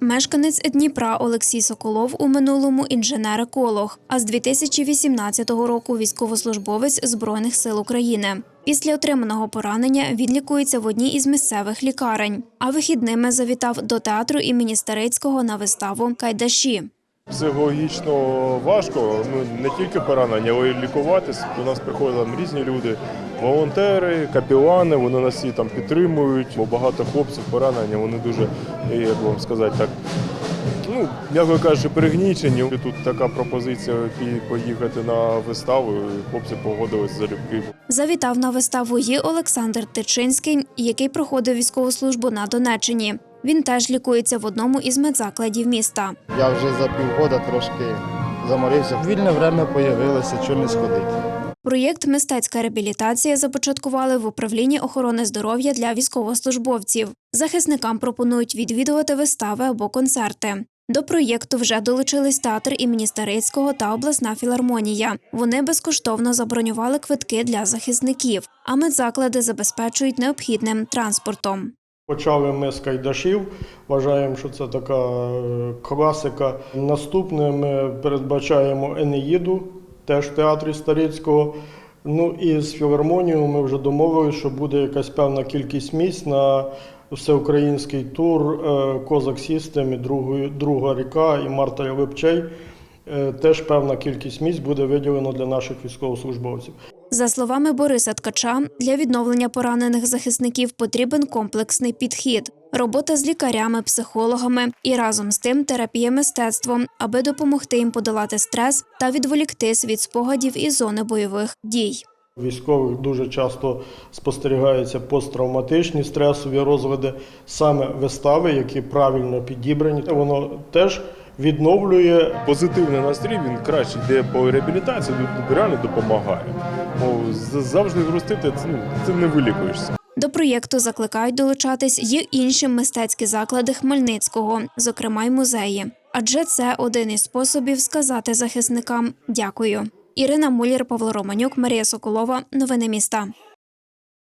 Мешканець Дніпра Олексій Соколов у минулому інженер-еколог, а з 2018 року військовослужбовець Збройних сил України. Після отриманого поранення він лікується в одній із місцевих лікарень, а вихідними завітав до театру імені Старицького на виставу Кайдаші. Психологічно важко, ну не тільки поранення, але й лікуватись. До нас приходять там різні люди, волонтери, капілани, вони нас всі там підтримують, бо багато хлопців поранення, вони дуже, як вам сказати, так. Ну, м'яко кажучи, перегнічені. Тут така пропозиція поїхати на виставу. і Хлопці погодились залюбки. Завітав на виставу і Олександр Тичинський, який проходив військову службу на Донеччині. Він теж лікується в одному із медзакладів міста. Я вже за півгода трошки заморився. Вільне время появилося, чого не сходити. Проєкт Мистецька реабілітація започаткували в управлінні охорони здоров'я для військовослужбовців. Захисникам пропонують відвідувати вистави або концерти. До проєкту вже долучились театр імені Старицького та обласна філармонія. Вони безкоштовно забронювали квитки для захисників, а медзаклади забезпечують необхідним транспортом. Почали ми з кайдашів. Вважаємо, що це така е, класика. Наступне ми передбачаємо Енеїду, теж в театрі Старицького. Ну і з філармонією ми вже домовилися, що буде якась певна кількість місць на всеукраїнський тур е, Козак Сістем, і друга ріка і Марта Липчей. Е, Теж певна кількість місць буде виділено для наших військовослужбовців. За словами Бориса Ткача, для відновлення поранених захисників потрібен комплексний підхід, робота з лікарями, психологами і разом з тим терапія мистецтвом, аби допомогти їм подолати стрес та відволіктись від спогадів із зони бойових дій. Військових дуже часто спостерігаються посттравматичні стресові розлади, саме вистави, які правильно підібрані. Воно теж відновлює Позитивний настрій він краще йде по реабілітації, реально допомагає. З- завжди грустити це, ну, цим не вилікуєшся. До проєкту закликають долучатись й інші мистецькі заклади Хмельницького, зокрема й музеї. Адже це один із способів сказати захисникам дякую. Ірина Мулір, Павло Романюк, Марія Соколова. Новини міста.